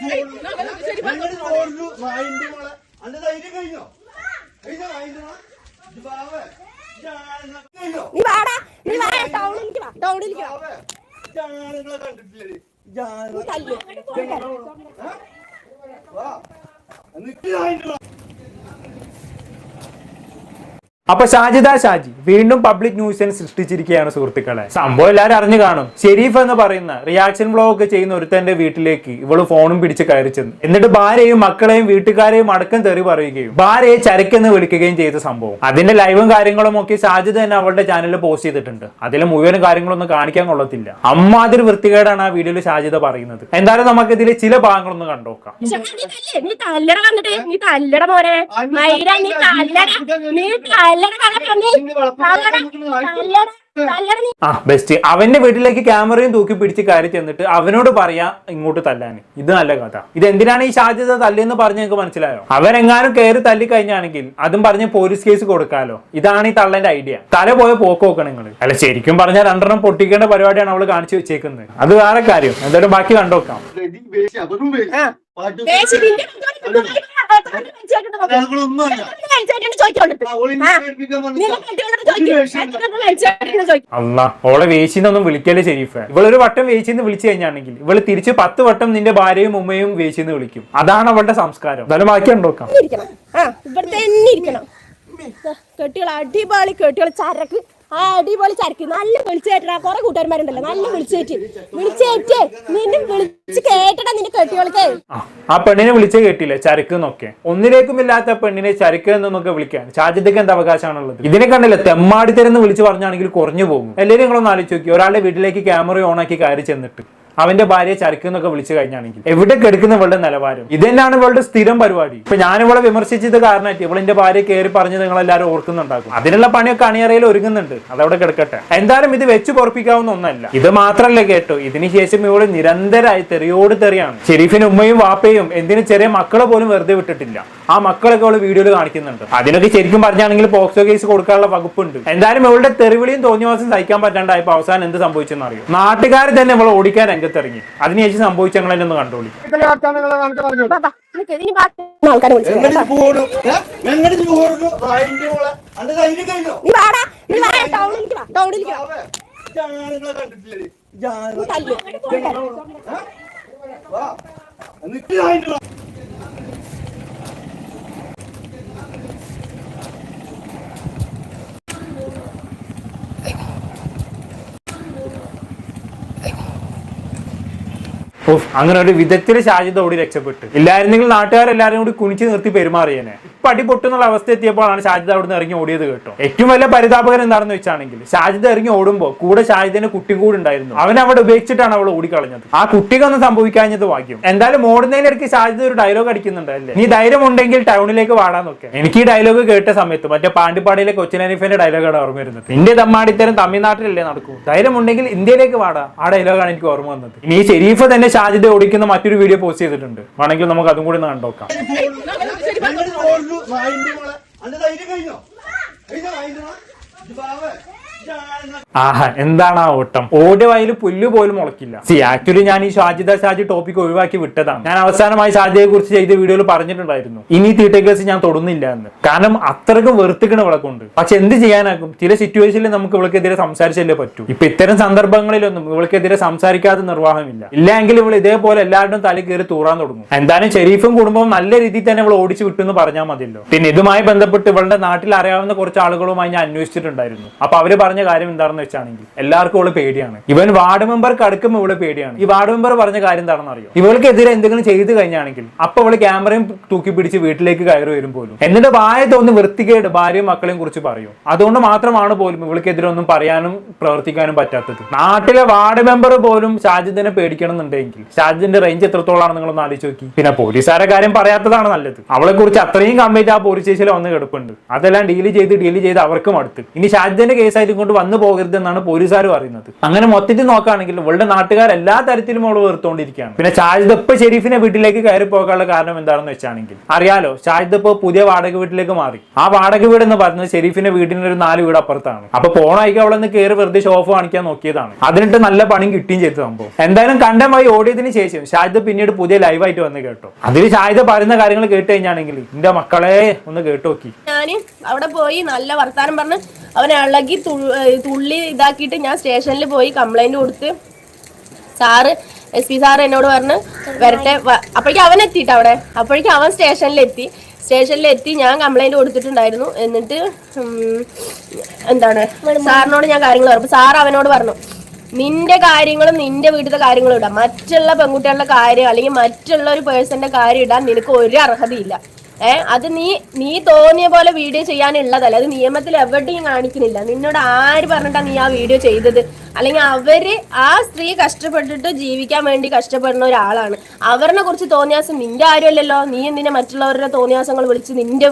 ഞങ്ങൾ തോർന്നു വായിന്റെ മോളെ അന്റെ ധൈര്യം കഴിഞ്ഞോ കഴിഞ്ഞോ വായിന്റെ മോളെ ഇത് ബാവേ കഴിഞ്ഞോ നീ വാടാ നീ വാ ടൗണിലേക്ക് വാ ടൗണിലേക്ക് വാ ബാവേ കണ്ടിട്ടില്ലേ തല്ലു വാ മോളെ അപ്പൊ ഷാജിദ ഷാജി വീണ്ടും പബ്ലിക് ന്യൂസ് സൃഷ്ടിച്ചിരിക്കുകയാണ് സുഹൃത്തുക്കളെ. സംഭവം എല്ലാവരും അറിഞ്ഞു കാണും. ഷെരീഫ് എന്ന് പറയുന്ന റിയാക്ഷൻ ഒക്കെ ചെയ്യുന്ന ഒരുത്തന്റെ വീട്ടിലേക്ക് ഇവൾ ഫോണും പിടിച്ച് കയറി ചെന്നു. എന്നിട്ട് ഭാര്യയും മക്കളെയും വീട്ടുകാരെയും അടക്കം തെറി പറയുകയും ഭാര്യയെ ചരക്കെന്ന് വിളിക്കുകയും ചെയ്ത സംഭവം. അതിന്റെ ലൈവും കാര്യങ്ങളും ഒക്കെ ഷാജിദ തന്നെ അവളുടെ ചാനലിൽ പോസ്റ്റ് ചെയ്തിട്ടുണ്ട്. അതിൽ മുഴുവൻ കാര്യങ്ങളൊന്നും കാണിക്കാൻ കൊള്ളത്തില്ല. അമ്മാതിരി വൃത്തികേടാണ് ആ വീഡിയോയിൽ ഷാജിദ പറയുന്നത്. എന്തായാലും നമുക്ക് ഇതിലെ ചില ഭാഗങ്ങളൊന്ന് കണ്ടോക്കാം. നീ തല്ലേ? നീ തല്ലട നീ തല്ലട. മൈര നീ തല്ലട. ആ ബെസ്റ്റ്. അവന്റെ വീട്ടിലേക്ക് ക്യാമറയും തൂക്കി പിടിച്ച് കയറി ചെന്നിട്ട് അവനോട് പറയാ ഇങ്ങോട്ട് തല്ലാന്. ഇത് നല്ല കഥ. ഇത് എന്തിനാണ് ഈ സാധ്യത തല്ലിയെന്ന് പറഞ്ഞ് നിങ്ങൾക്ക് മനസ്സിലായോ? അവരെങ്ങാനും കയറി തല്ലി കഴിഞ്ഞാണെങ്കിൽ അതും പറഞ്ഞ് പോലീസ് കേസ് കൊടുക്കാലോ. ഇതാണ് ഈ തള്ളന്റെ ഐഡിയ. തല പോയ പോക്ക് നോക്കണം നിങ്ങൾ അല്ല ശരിക്കും പറഞ്ഞാൽ രണ്ടെണ്ണം പൊട്ടിക്കേണ്ട പരിപാടിയാണ് അവൾ കാണിച്ചു വെച്ചേക്കുന്നത്. അത് വേറെ കാര്യം. എന്തായാലും ബാക്കി കണ്ടോക്കാം. അല്ല. ഓളെ വേശിന്നൊന്നും വിളിക്കല്ലേ ഷെരീഫ് ഇവളൊരു വട്ടം വേശിന്ന് വിളിച്ചു കഴിഞ്ഞാണെങ്കിൽ ഇവൾ തിരിച്ച് പത്ത് വട്ടം നിന്റെ ഭാര്യയും ഉമ്മയും വേശിന്ന് വിളിക്കും. അതാണ് അവളുടെ സംസ്കാരം. എന്തായാലും ബാക്കി ഉണ്ടോക്കാം ഇരിക്കണം ആ ഇവിടെ തന്നെ ഇരിക്കണം. കെട്ടികൾ അടിപൊളി കെട്ടികൾ ചരക്ക്. ആ അടിപൊളി ചരക്ക്. നല്ല വിളിച്ചു കേട്ടടാ കുറെ കൂട്ടുകാരന്മാരുണ്ടല്ലോ. നല്ല വിളിച്ചേറ്റ്. വിളിച്ചേറ്റ്. നിന്നെ വിളിച്ചു കേട്ടടാ നിന്നെ കെട്ടികൾക്ക് ആ, പെണ്ണിനെ വിളിച്ചേ കേട്ടില്ല? ചരക്ക് എന്നൊക്കെ. ഒന്നിലേക്കും ഇല്ലാത്ത പെണ്ണിനെ ചരക്ക് എന്നൊക്കെ വിളിക്കാൻ. ഷാജിദക്ക് എന്ത് അവകാശമാണുള്ളത്? ഇതിനെ കണ്ടില്ല? തെമ്മാടിത്തരെന്ന് വിളിച്ച് പറഞ്ഞാണെങ്കിൽ കുറഞ്ഞു പോകും. എല്ലാവരും നിങ്ങളൊന്ന് ആലോചിച്ച് നോക്കി ഒരാളുടെ വീട്ടിലേക്ക് ക്യാമറ ഓൺ ആക്കി കയറി ചെന്നിട്ട്. അവന്റെ ഭാര്യയെ ചരക്കുന്നൊക്കെ വിളിച്ചു കഴിഞ്ഞാണെങ്കിൽ. എവിടെ കെടുക്കുന്ന ഇവളുടെ നിലവാരം? ഇത് തന്നെയാണ് ഇവളുടെ സ്ഥിരം പരിപാടി. ഇപ്പൊ ഞാൻ ഇവളെ വിമർശിച്ചത് കാരണമായിട്ട് ഇവളിന്റെ ഭാര്യ കയറി പറഞ്ഞ് നിങ്ങൾ എല്ലാവരും ഓർക്കുന്നുണ്ടാകും. അതിനുള്ള പണിയൊക്കെ അണിയറയിൽ ഒരുങ്ങുന്നുണ്ട്. അതവിടെ കിടക്കട്ടെ. എന്തായാലും ഇത് വെച്ച് പൊറപ്പിക്കാവുന്ന ഒന്നല്ല. ഇത് മാത്രമല്ല കേട്ടോ. ഇതിനുശേഷം ഇവൾ നിരന്തരമായി തെറിയോട് തെറിയാണ്. ഷെരീഫിന് ഉമ്മയും വാപ്പയും എന്തിനും ചെറിയ മക്കളെ പോലും വെറുതെ വിട്ടിട്ടില്ല. ആ മക്കളൊക്കെ അവൾ വീഡിയോയിൽ കാണിക്കുന്നുണ്ട്. അതിനൊക്കെ ശരിക്കും പറഞ്ഞാണെങ്കിൽ പോക്സോ കേസ് കൊടുക്കാനുള്ള വകുപ്പുണ്ട്. എന്തായാലും ഇവളുടെ തെറിവിളിയും തോന്നിയവാസം സഹിക്കാൻ പറ്റാണ്ടായപ്പോ അവസാനം എന്ത് സംഭവിച്ചെന്ന് അറിയും നാട്ടുകാർ തന്നെ ഇവളെ ഓടിക്കാൻ രംഗത്തിറങ്ങി. അതിനുശേഷം സംഭവിച്ച ഞങ്ങളെന്നെ ഒന്ന് കണ്ടോളി ഇനി ബാക്കി ആൾക്കാരെ വിളിച്ചു എങ്ങോട്ട് പോണു എങ്ങോട്ട് പോണു വായിന്റെ മോളെ അന്റെ ധൈര്യം കഴിഞ്ഞോ നീ വാടാ നീ വാ ടൗണിലേക്ക് വാ ടൗണിലേക്ക് വാ ബാവേ ഇതാണെന്ന് കണ്ടിട്ടില്ലേ ഇതാണെന്ന് തല്ലു വാ നിക്ക് വായിന്റെ മോളെ ഉഫ്, അങ്ങനെ ഒരു വിധത്തിൽ ഷാജിദ് ഓടി രക്ഷപ്പെട്ടു. ഇല്ലായിരുന്നെങ്കിൽ നാട്ടുകാരെല്ലാരും കൂടി കുനിച്ച് നിർത്തി പെരുമാറിയേനെ. ഇപ്പൊ അടി പൊട്ടുന്നുള്ള അവസ്ഥ എത്തിയപ്പോഴാണ് ഷാജിദ് അവിടുന്ന് ഇറങ്ങി ഓടിയത് കേട്ടോ. ഏറ്റവും വലിയ പരിതാപകരം എന്താണെന്ന് വെച്ചാണെങ്കിൽ ഷാജിദ് ഇറങ്ങി ഓടുമ്പോൾ കൂടെ ഷാജിദിന് കുട്ടി കൂടെ ഉണ്ടായിരുന്നു. അവൻ അവിടെ ഉപേക്ഷിച്ചിട്ടാണ് അവൾ ഓടിക്കളഞ്ഞത്. ആ കുട്ടിക്കൊന്നും സംഭവിക്കാഞ്ഞത് ഭാഗ്യം. എന്തായാലും ഓടുന്നതിനിടയ്ക്ക് ഷാജിദ് ഒരു ഡയലോഗ് അടിക്കുന്നുണ്ട് അല്ലേ? നീ ധൈര്യം ഉണ്ടെങ്കിൽ ടൗണിലേക്ക് വാടാന്നൊക്കെ എനിക്ക് ഈ ഡയലോഗ് കേട്ട സമയത്ത് മറ്റേ പാണ്ടിപ്പാടിയിലെ കൊച്ചിൻ അനീഫിന്റെ ഡയലോഗാണ് ഓർമ്മ വരുന്നത്. ഇന്ത്യ തമ്മാടിത്തരം തമിഴ്നാട്ടിലല്ലേ നടക്കൂ. ധൈര്യം ഉണ്ടെങ്കിൽ ഇന്ത്യയിലേക്ക് വാടാ. ആ ഡയലോഗാണ് എനിക്ക് ഓർമ്മ വന്നത്. ഇനി ഷെരീഫ് തന്നെ ഷാജിദ് ഓടിക്കുന്ന മറ്റൊരു വീഡിയോ പോസ്റ്റ് ചെയ്തിട്ടുണ്ട്. വേണമെങ്കിൽ നമുക്ക് അതും കൂടി ഒന്ന് കണ്ടോക്കാം കഴിഞ്ഞോ ആഹാ എന്താണ് ആ ഓട്ടം? ഓടിയ പുല്ല് പോലും മുളക്കില്ല സി ആക്ച്വലി ഞാൻ ഈ ഷാജിദ ഷാജി ടോപ്പിക് ഒഴിവാക്കി വിട്ടതാണ്. ഞാൻ അവസാനമായി ഷാജിയെ കുറിച്ച് ചെയ്ത വീഡിയോയിൽ പറഞ്ഞിട്ടുണ്ടായിരുന്നു. ഇനി തീട്ടേക്കേഴ്സ് ഞാൻ തൊടുന്നില്ല എന്ന്. കാരണം അത്രക്കും വെറുത്തിക്കണ ഇവിടെ കൊണ്ട്. പക്ഷെ എന്ത് ചെയ്യാനാകും? ചില സിറ്റുവേഷനിൽ നമുക്ക് ഇവൾക്കെതിരെ സംസാരിച്ചല്ലേ പറ്റൂ. ഇപ്പൊ ഇത്തരം സന്ദർഭങ്ങളിലൊന്നും ഇവൾക്കെതിരെ സംസാരിക്കാതെ നിർവാഹമില്ല. ഇല്ലെങ്കിൽ ഇവൾ ഇതേപോലെ എല്ലാവരുടെയും തല കയറി തൂറാൻ തുടങ്ങും. എന്തായാലും ഷെരീഫും കുടുംബവും നല്ല രീതിയിൽ തന്നെ ഇവൾ ഓടിച്ചു വിട്ടു എന്ന് പറഞ്ഞാൽ മതിയല്ലോ. പിന്നെ ഇതുമായി ബന്ധപ്പെട്ട് ഇവളുടെ നാട്ടിൽ അറിയാവുന്ന കുറച്ച് ആളുകളുമായി ഞാൻ അന്വേഷിച്ചിട്ടുണ്ടായിരുന്നു. അപ്പൊ അവർ പറഞ്ഞ കാര്യം എന്താണെന്ന് വെച്ചാണെങ്കിൽ എല്ലാവർക്കും ഇവൾ പേടിയാണ്. ഇവൻ വാർഡ് മെമ്പർക്ക് അടുക്കും ഇവൾ പേടിയാണ്. ഈ വാർഡ് മെമ്പർ പറഞ്ഞ കാര്യം എന്താണെന്ന് അറിയോ? ഇവൾക്കെതിരെ എന്തെങ്കിലും ചെയ്തു കഴിഞ്ഞാണെങ്കിൽ അപ്പൊ ഇവൾ ക്യാമറയും തൂക്കി പിടിച്ച് വീട്ടിലേക്ക് കയറി വരും പോലും. എന്നിട്ട് വായ തോന്നി വൃത്തികേട് ഭാര്യയും മക്കളെയും കുറിച്ച് പറയും. അതുകൊണ്ട് മാത്രമാണ് പോലും ഇവൾക്കെതിരെ ഒന്നും പറയാനും പ്രവർത്തിക്കാനും പറ്റാത്തത്. നാട്ടിലെ വാർഡ് മെമ്പർ പോലും ഷാജിദിനെ പേടിക്കണം എന്നുണ്ടെങ്കിൽ ഷാജിദിന്റെ റേഞ്ച് എത്രത്തോളാണ് നിങ്ങളൊന്ന് ആലോചിച്ച് നോക്കി. പിന്നെ പോലീസുകാരെ കാര്യം പറയാത്തതാണ് നല്ലത്. അവളെ കുറിച്ച് അത്രയും കംപ്ലീറ്റ് ആ പോലീസ് സ്റ്റേഷനിൽ വന്ന് കിടപ്പുണ്ട്. അതെല്ലാം ഡീൽ ചെയ്ത് ഡീൽ ചെയ്ത് അവർക്കും അടുത്ത്. ഇനി ഷാജിദിന്റെ കേസായിട്ട് കൊണ്ട് വന്നു പോകരുത് എന്നാണ് പോലീസുകാർ പറയുന്നത്. അങ്ങനെ മൊത്തത്തിൽ നോക്കുകയാണെങ്കിൽ ഇവളുടെ നാട്ടുകാർ എല്ലാ തരത്തിലും അവൾ വെറുത്തോണ്ടിരിക്കുകയാണ്. പിന്നെ ഷാജിദപ്പ് ഷെരീഫിനെ വീട്ടിലേക്ക് കയറി പോകാനുള്ള കാരണം എന്താണെന്ന് വെച്ചാണെങ്കിൽ അറിയാലോ ഷാജിദപ്പ് പുതിയ വാടക വീട്ടിലേക്ക് മാറി. ആ വാടക വീട് എന്ന് പറയുന്നത് ഷെരീഫിന്റെ വീടിന്റെ ഒരു നാല് വീട് അപ്പുറത്താണ്. അപ്പൊ പോണായിക്ക് അവളൊന്ന് കയറി വെറുതെ ഷോഫ് കാണിക്കാൻ നോക്കിയതാണ്. അതിനിട്ട് നല്ല പണിയും കിട്ടുകയും ചെയ്തു സംഭവം. എന്തായാലും കണ്ടമായി ഓടിയതിന് ശേഷം ഷാജിദ് പിന്നീട് പുതിയ ലൈവായിട്ട് വന്ന് കേട്ടോ. അതിൽ ഷാജിദ് പറയുന്ന കാര്യങ്ങൾ കേട്ട് കഴിഞ്ഞാണെങ്കിൽ എന്റെ മക്കളെ ഒന്ന് കേട്ടു ഞാൻ അവിടെ പോയി നല്ല വർത്താനം പറഞ്ഞ് അവനെ ഇളകി തുള്ളി ഇതാക്കിയിട്ട് ഞാൻ സ്റ്റേഷനിൽ പോയി കംപ്ലൈന്റ് കൊടുത്ത്. സാറ് എസ് പി സാർ എന്നോട് പറഞ്ഞ് വരട്ടെ അപ്പോഴേക്കും അവൻ എത്തിയിട്ട് അവിടെ? അപ്പോഴേക്കും അവൻ സ്റ്റേഷനിലെത്തി സ്റ്റേഷനിലെത്തി ഞാൻ കംപ്ലൈന്റ് കൊടുത്തിട്ടുണ്ടായിരുന്നു. എന്നിട്ട് എന്താണ്? സാറിനോട് ഞാൻ കാര്യങ്ങൾ പറഞ്ഞു. സാർ അവനോട് പറഞ്ഞു നിന്റെ കാര്യങ്ങളും നിന്റെ വീട്ടിലത്തെ കാര്യങ്ങളും ഇടാം. മറ്റുള്ള പെൺകുട്ടികളുടെ കാര്യം അല്ലെങ്കിൽ മറ്റുള്ള ഒരു പേഴ്സന്റെ കാര്യം ഇടാൻ നിനക്ക് ഒരു അർഹതയില്ല. ഏ അത് നീ നീ തോന്നിയ പോലെ വീഡിയോ ചെയ്യാനുള്ളതല്ല. അത് നിയമത്തിൽ എവിടെയും കാണിക്കുന്നില്ല. നിന്നോട് ആര് പറഞ്ഞിട്ടാ നീ ആ വീഡിയോ ചെയ്തത്? അല്ലെങ്കിൽ അവർ ആ സ്ത്രീ കഷ്ടപ്പെട്ടിട്ട് ജീവിക്കാൻ വേണ്ടി കഷ്ടപ്പെടുന്ന ഒരാളാണ്. അവരെ കുറിച്ച് തോന്നിയാസം നിന്റെ ആരുമല്ലല്ലോ? നീ എന്തിനാ മറ്റുള്ളവരുടെ തോന്നിയാസങ്ങൾ വിളിച്ച് നിന്റെ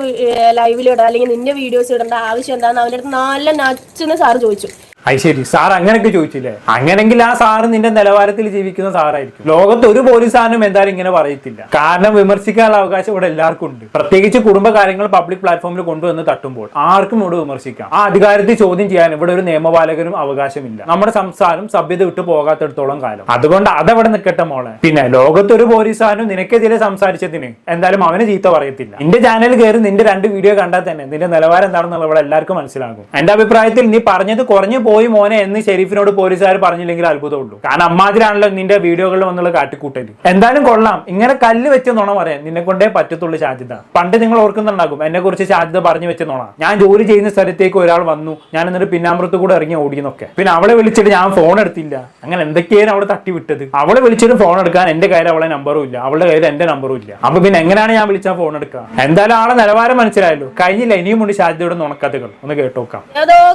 ലൈവിലിടാ അല്ലെങ്കിൽ നിന്റെ വീഡിയോസ് ഇടേണ്ട? ആവശ്യം എന്താണെന്ന് അവന്റെ അടുത്ത് നല്ല നച്ചെന്ന് സാർ ചോദിച്ചു. അത് ശരി. സാർ അങ്ങനെയൊക്കെ ചോദിച്ചില്ലേ? അങ്ങനെങ്കിൽ ആ സാറ് നിന്റെ നിലവാരത്തിൽ ജീവിക്കുന്ന സാറായിരിക്കും. ലോകത്ത് ഒരു പോലീസുകാരനും എന്തായാലും ഇങ്ങനെ പറയത്തില്ല. കാരണം വിമർശിക്കാനുള്ള അവകാശം ഇവിടെ എല്ലാവർക്കും ഉണ്ട്. പ്രത്യേകിച്ച് കുടുംബ കാര്യങ്ങൾ പബ്ലിക് പ്ലാറ്റ്ഫോമിൽ കൊണ്ടുവന്ന് തട്ടുമ്പോൾ ആർക്കും ഇവിടെ വിമർശിക്കാം. ആ അധികാരത്തിൽ ചോദ്യം ചെയ്യാൻ ഇവിടെ ഒരു നിയമപാലകനും അവകാശമില്ല. നമ്മുടെ സംസ്ഥാനം സഭ്യത വിട്ടു പോകാത്തിടത്തോളം കാലം. അതുകൊണ്ട് അതവിടെ നിൽക്കട്ടെ മോളെ. പിന്നെ ലോകത്ത് ഒരു പോലീസുകാരനും നിനക്കെതിരെ സംസാരിച്ചതിന് എന്തായാലും അവന് ചീത്ത പറയത്തില്ല. നിന്റെ ചാനൽ കയറി നിന്റെ രണ്ട് വീഡിയോ കണ്ടാൽ തന്നെ നിന്റെ നിലവാരം എന്താണെന്നുള്ള ഇവിടെ എല്ലാവർക്കും മനസ്സിലാകും. എന്റെ അഭിപ്രായത്തിൽ നീ പറഞ്ഞത് കുറഞ്ഞു മോനെ എന്ന് ഷെരീഫിനോട് പോലീസുകാർ പറഞ്ഞില്ലെങ്കിൽ അത്ഭുതമുള്ളൂ. കാരണം അമ്മാതിരാണല്ലോ നിന്റെ വീഡിയോകളിൽ വന്നുള്ള കാട്ടിക്കൂട്ടൽ. എന്തായാലും കൊള്ളാം. ഇങ്ങനെ കല്ല് വെച്ച് നുണ പറയാൻ നിന്നെ കൊണ്ടേ പറ്റത്തുള്ളൂ സാധ്യത പണ്ട് നിങ്ങൾ ഓർക്കുന്നുണ്ടാകും എന്നെ കുറിച്ച് സാധ്യത പറഞ്ഞു വെച്ച നുണ. ഞാൻ ജോലി ചെയ്യുന്ന സ്ഥലത്തേക്ക് ഒരാൾ വന്നു. ഞാൻ എന്നിട്ട് പിന്നാമ്പുറത്ത് കൂടെ ഇറങ്ങി ഓടിയെന്നൊക്കെ. പിന്നെ അവളെ വിളിച്ചിട്ട് ഞാൻ ഫോൺ എടുത്തില്ല. അങ്ങനെ എന്തൊക്കെയാണ് അവളെ തട്ടി വിട്ടത് അവളെ വിളിച്ചിട്ട് ഫോൺ എടുക്കാൻ എന്റെ കയ്യിൽ അവളെ നമ്പറും ഇല്ല. അവളുടെ കയ്യിൽ എന്റെ നമ്പറും ഇല്ല. അപ്പൊ പിന്നെ എങ്ങനെയാണ് ഞാൻ വിളിച്ചാൽ ഫോൺ എടുക്കുക എന്തായാലും ആളെ നിലവാരം മനസ്സിലായല്ലോ. കഴിഞ്ഞില്ല? ഇനിയും ഉണ്ട് ഷാജിയുടെ നുണക്കഥകൾ. ഒന്ന് കേട്ടോക്കാം.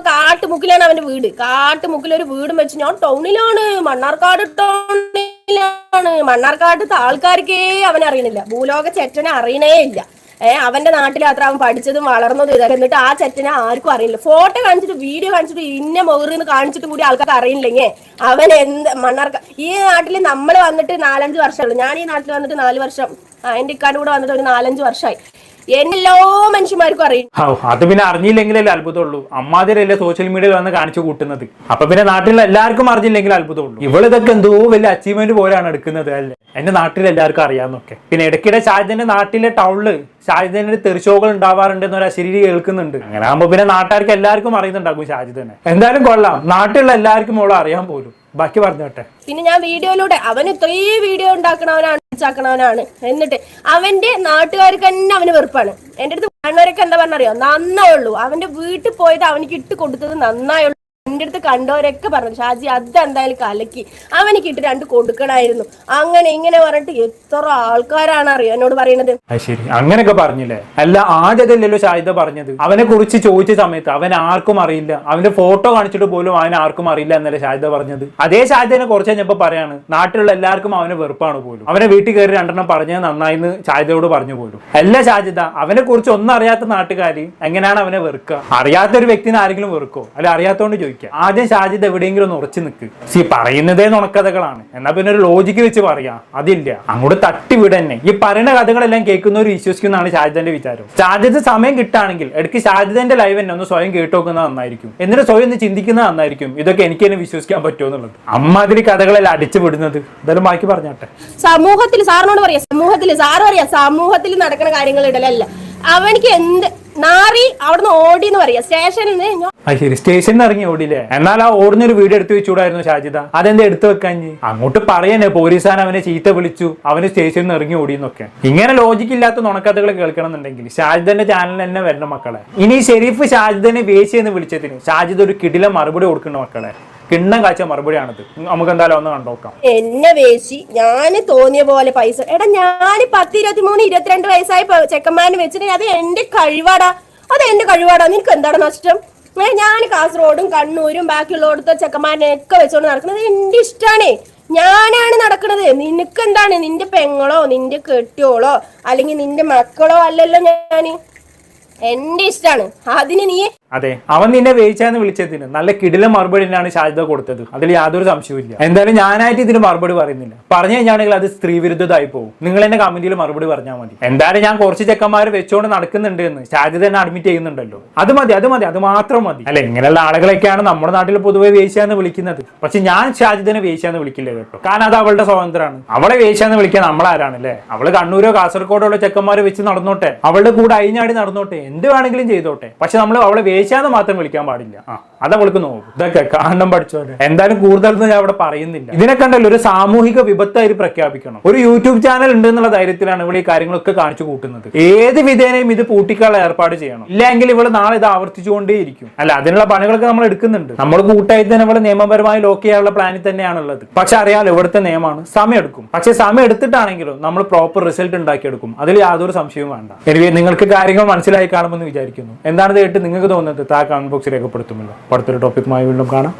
കാട്ടുമുക്കിലാണ് അവന്റെ വീട്. കാട്ടുമുക്കിൽ ഒരു വീടും വെച്ച് ഞാൻ ടൗണിലാണ്. മണ്ണാർക്കാട് ടൗണിലാണ്. മണ്ണാർക്കാട്ടത്തെ ആൾക്കാർക്കേ അവൻ അറിയണില്ല. ഭൂലോക ചെറ്റനെ അറിയണേ ഇല്ല. ഏഹ് അവന്റെ നാട്ടിൽ അത്ര അവൻ പഠിച്ചതും വളർന്നതും ഇതൊക്കെ എന്നിട്ട് ആ ചെറ്റനെ ആർക്കും അറിയില്ല ഫോട്ടോ കാണിച്ചിട്ട് വീഡിയോ കാണിച്ചിട്ട് ഇന്ന മുറിന്ന് കാണിച്ചിട്ട് കൂടി ആൾക്കാർക്ക് അറിയില്ലെങ്കിൽ അവൻ എന്ത് മണ്ണാർക്ക ഈ നാട്ടിൽ നമ്മൾ വന്നിട്ട് നാലഞ്ച് വർഷമുള്ളൂ ഞാൻ ഈ നാട്ടിൽ വന്നിട്ട് നാല് വർഷം എന്റെ ഇക്കാട് കൂടെ വന്നിട്ട് ഒരു നാലഞ്ച് വർഷമായി എല്ലാ മനുഷ്യന്മാർക്കും അറിയും. അത് പിന്നെ അറിഞ്ഞില്ലെങ്കിലല്ലേ അത്ഭുതമുള്ളൂ. അമ്മാതിരല്ലേ സോഷ്യൽ മീഡിയയിൽ വന്ന് കാണിച്ചു കൂട്ടുന്നത്. അപ്പൊ പിന്നെ നാട്ടിൽ എല്ലാവർക്കും അറിഞ്ഞില്ലെങ്കിൽ അത്ഭുതമുള്ളൂ. ഇവളിതൊക്കെ എന്തോ വലിയ അച്ചീവ്മെന്റ് പോലെയാണ് എടുക്കുന്നത് അല്ലേ? എന്റെ നാട്ടിൽ എല്ലാവർക്കും അറിയാമെന്നൊക്കെ പിന്നെ ഇടയ്ക്കിടെ ഷാജിന്റെ നാട്ടിലെ ടൗണിൽ ഷാജിദിന്റെ തെറിശോകൾ ഉണ്ടാവാറുണ്ട് എന്നൊരു അശരീരി കേൾക്കുന്നുണ്ട്. അങ്ങനെ ആകുമ്പോ പിന്നെ നാട്ടുകാർക്ക് എല്ലാവർക്കും അറിയുന്നുണ്ടാകും ഷാജിദനെ എന്തായാലും കൊള്ളാം. നാട്ടിലുള്ള എല്ലാവർക്കും അവളെ അറിയാൻ പോലും. ബാക്കി പറഞ്ഞോട്ടെ പിന്നെ ഞാൻ വീഡിയോയിലൂടെ അവൻ ഇത്രയും വീഡിയോ ഉണ്ടാക്കണവനാണ് ചാക്കണവനാണ് എന്നിട്ട് അവന്റെ നാട്ടുകാർക്ക് തന്നെ അവന് വെറുപ്പാണ്. എന്റെ അടുത്ത് കാണുന്നവരൊക്കെ എന്താ പറഞ്ഞറിയോ? നന്നായുള്ളൂ. അവന്റെ വീട്ടിൽ പോയത് അവനിക്ക് ഇട്ട് കൊടുത്തത് നന്നായുള്ളൂ. എന്റെ അടുത്ത് കണ്ടവരൊക്കെ പറഞ്ഞു ഷാജി അതെന്തായാലും കലക്കി. അവനിക്ക് ഇട്ട് രണ്ട് കൊടുക്കണായിരുന്നു. അങ്ങനെ ഇങ്ങനെ പറഞ്ഞിട്ട് എത്ര ആൾക്കാരാണ് അറിയോ എന്നോട് പറയണത്? ശരി. അങ്ങനെയൊക്കെ പറഞ്ഞില്ലേ? അല്ല ആദ്യമല്ലല്ലോ ഷാജിദ പറഞ്ഞത്. അവനെ കുറിച്ച് ചോദിച്ച സമയത്ത് അവൻ ആർക്കും അറിയില്ല. അവന്റെ ഫോട്ടോ കാണിച്ചിട്ട് പോലും അവൻ ആർക്കും അറിയില്ല എന്നല്ലേ ഷാജിദ പറഞ്ഞത്. അതേ ഷാജിതനെ കുറച്ച് കഴിഞ്ഞപ്പോ പറയാണ്. നാട്ടിലുള്ള എല്ലാവർക്കും അവനെ വെറുപ്പാണ് പോലും. അവനെ വീട്ടിൽ കയറി രണ്ടെണ്ണം പറഞ്ഞത് നന്നായിന്ന് ഷാജിദയോട് പറഞ്ഞു പോലും. അല്ല ഷാജിദ അവനെ കുറിച്ച് ഒന്നും അറിയാത്ത നാട്ടുകാരി എങ്ങനെയാണ് അവനെ വെറുക്കുക? അറിയാത്ത ഒരു വ്യക്തിനെ ആരെങ്കിലും വെറുക്കോ? അല്ല അറിയാത്തോണ്ട് ചോദിക്കുക ആദ്യം ഷാജിദ് എവിടെയെങ്കിലും ഒന്ന് ഉറച്ചു നിൽക്ക് സി പറയുന്നതേ നുണക്കഥകളാണ്. എന്നാ പിന്നെ ഒരു ലോജിക്ക് വെച്ച് പറയാം. അതില്ല. അങ്ങോട്ട് തട്ടി വിടന്നെ. ഈ പറയുന്ന കഥകളെല്ലാം കേൾക്കുന്നവർ വിശ്വസിക്കുന്നതാണ് ഷാജിദന്റെ വിചാരം. ഷാജിദ് സമയം കിട്ടുകയാണെങ്കിൽ ഇടയ്ക്ക് ഷാജിദന്റെ ലൈവ് തന്നെ ഒന്ന് സ്വയം കേട്ട് നോക്കുന്നത് നന്നായിരിക്കും. എന്നിട്ട് സ്വയം ഒന്ന് ചിന്തിക്കുന്നത് നന്നായിരിക്കും. ഇതൊക്കെ എനിക്ക് തന്നെ വിശ്വസിക്കാൻ പറ്റുമോ എന്നുള്ളത്. അമ്മാതിരി കഥകളെല്ലാം അടിച്ചു വിടുന്നത്. എന്തായാലും ബാക്കി പറഞ്ഞാട്ടെ. സമൂഹത്തിൽ സാറിനോട് പറയാം. സമൂഹത്തിൽ സാറും അറിയാം സമൂഹത്തിൽ നടക്കുന്ന കാര്യങ്ങൾ ഇടലല്ല. അവനിക്ക് എന്ത് നാറി അവിടുന്ന് ഓടി എന്ന് പറയാ. സ്റ്റേഷനിൽ നിന്ന് ഞാൻ ആ ശരി. സ്റ്റേഷനിൽ ഇറങ്ങി ഓടില്ലേ എന്നാൽ ആ ഓടുന്ന ഒരു വീഡിയോ എടുത്തു വെച്ചൂടായിരുന്നു ഷാജിദ. അതെന്താ എടുത്തു വെക്കാൻ അങ്ങോട്ട് പറയണേ പോലീസാൻ അവനെ ചീത്ത വിളിച്ചു. അവന് സ്റ്റേഷനിൽ നിന്ന് ഇറങ്ങി ഓടിയെന്നൊക്കെ. ഇങ്ങനെ ലോജിക്ക് ഇല്ലാത്ത നുണക്കഥകൾ കേൾക്കണം എന്നുണ്ടെങ്കിൽ ഷാജിദന്റെ ചാനൽ തന്നെ വരണം മക്കളെ. ഇനി ഷെരീഫ് ഷാജിദനെ വേശി എന്ന് വിളിച്ചതിന് ഷാജിദ് ഒരു കിടില മറുപടി കൊടുക്കണ മക്കളെ. കിണ്ണം കാച്ച മറുപടിയാണത്. നമുക്ക് എന്തായാലും ഒന്ന് കണ്ടോക്കാം എന്നെ വേശി. ഞാൻ തോന്നിയ പോലെ പൈസ. എടാ ഞാൻ പത്ത് ഇരുപത്തി മൂന്ന് ഇരുപത്തിരണ്ട് വയസ്സായ ചെക്കന്മാരെ വെച്ചിട്ട് അത് എന്റെ കഴിവാടാ. അത് എന്റെ കഴിവാടാ. നിനക്ക് എന്താണ് നഷ്ടം? ഞാൻ കാസർഗോഡും കണ്ണൂരും ബാക്കിയുള്ളടത്ത ചെക്കന്മാരിനെയൊക്കെ വെച്ചോണ്ട് നടക്കുന്നത് എന്റെ ഇഷ്ടമാണ് ഞാനാണ് നടക്കുന്നത് നിനക്ക് എന്താണ് നിന്റെ പെങ്ങളോ നിന്റെ കെട്ടിയോളോ അല്ലെങ്കിൽ നിന്റെ മക്കളോ അല്ലല്ലോ ഞാൻ. എന്റെ ഇഷ്ടമാണ് അതിന് നീ അതെ. അവൻ നിന്നെ വേവിച്ചാന്ന് വിളിച്ചതിന് നല്ല കിടില തന്നെയാണ് ഷാജിദ കൊടുത്തത്. അതിൽ യാതൊരു സംശയവും എന്തായാലും ഞാനായിട്ട് ഇതിന് മറുപടി പറയുന്നില്ല. പറഞ്ഞു കഴിഞ്ഞാണെങ്കിൽ അത് സ്ത്രീ വിരുദ്ധതായി പോകും. നിങ്ങൾ എന്നെ കമന്റിൽ മറുപടി പറഞ്ഞാൽ മതി. എന്തായാലും ഞാൻ കുറച്ച് ചെക്കന്മാരെ വെച്ചുകൊണ്ട് നടക്കുന്നുണ്ട് എന്ന് ഷാജിദ തന്നെ അഡ്മിറ്റ് ചെയ്യുന്നുണ്ടല്ലോ. അത് മതി അത് മതി അത് മാത്രം മതി. അല്ലെ ഇങ്ങനെയുള്ള ആളുകളൊക്കെയാണ് നമ്മുടെ നാട്ടിൽ പൊതുവെ വേശ്യാന്ന് വിളിക്കുന്നത്. പക്ഷെ ഞാൻ ഷാജിദിനെ വേശ്യാന്ന് വിളിക്കില്ല കേട്ടോ. കാരണം അത് അവളുടെ സ്വാതന്ത്ര്യമാണ് അവളെ വേശ്യാന്ന് വിളിക്കാൻ നമ്മളാരാണ് അല്ലേ അവൾ കണ്ണൂരോ കാസർഗോഡോ ഉള്ള ചെക്കന്മാരെ വെച്ച് നടന്നോട്ടെ. അവളുടെ കൂടെ അയിഞ്ഞാടി നടന്നോട്ടെ. എന്ത് വേണമെങ്കിലും ചെയ്തോട്ടെ. പക്ഷെ നമ്മൾ അവളെ വേശ്യാന്ന് മാത്രം വിളിക്കാൻ പാടില്ല. അത് അവൾക്ക് നോക്കും. ഇതൊക്കെ കാണണം പഠിച്ചോട്ടെ എന്തായാലും കൂടുതലൊന്നും ഞാൻ അവിടെ പറയുന്നില്ല. ഇതിനെ കണ്ടല്ലോ ഒരു സാമൂഹിക വിപത്തായി പ്രഖ്യാപിക്കണം. ഒരു യൂട്യൂബ് ചാനൽ ഉണ്ട് എന്നുള്ള ധൈര്യത്തിലാണ് ഇവിടെ ഈ കാര്യങ്ങളൊക്കെ കാണിച്ചു കൂട്ടുന്നത്. ഏത് വിധേനയും ഇത് പൂട്ടിക്കാനുള്ള ഏർപ്പാട് ചെയ്യണം. ഇല്ലെങ്കിൽ ഇവൾ നാളെ ഇത് ആവർത്തിച്ചുകൊണ്ടേയിരിക്കും. അല്ല അതിനുള്ള പണികളൊക്കെ നമ്മൾ എടുക്കുന്നുണ്ട്. നമ്മൾ കൂട്ടായി തന്നെ ഇവിടെ നിയമപരമായി ലോക്ക് ചെയ്യാനുള്ള പ്ലാനിൽ തന്നെയാണുള്ളത്. പക്ഷെ അറിയാലോ ഇവിടുത്തെ നിയമമാണ്. സമയം എടുക്കും. പക്ഷെ സമയം എടുത്തിട്ടാണെങ്കിലും നമ്മൾ പ്രോപ്പർ റിസൾട്ട് ഉണ്ടാക്കിയെടുക്കും. അതിൽ യാതൊരു സംശയവും വേണ്ട. എനിക്ക് നിങ്ങൾക്ക് കാര്യങ്ങൾ മനസ്സിലായി കാണുമെന്ന് വിചാരിക്കുന്നു. എന്താണ് കേട്ട് നിങ്ങൾക്ക് തോന്നുന്നത്? താ താക്ക് അൺബോക്സ് രേഖപ്പെടുത്തുമല്ലോ. അടുത്തൊരു ടോപ്പിക്കുമായി വീണ്ടും കാണാം.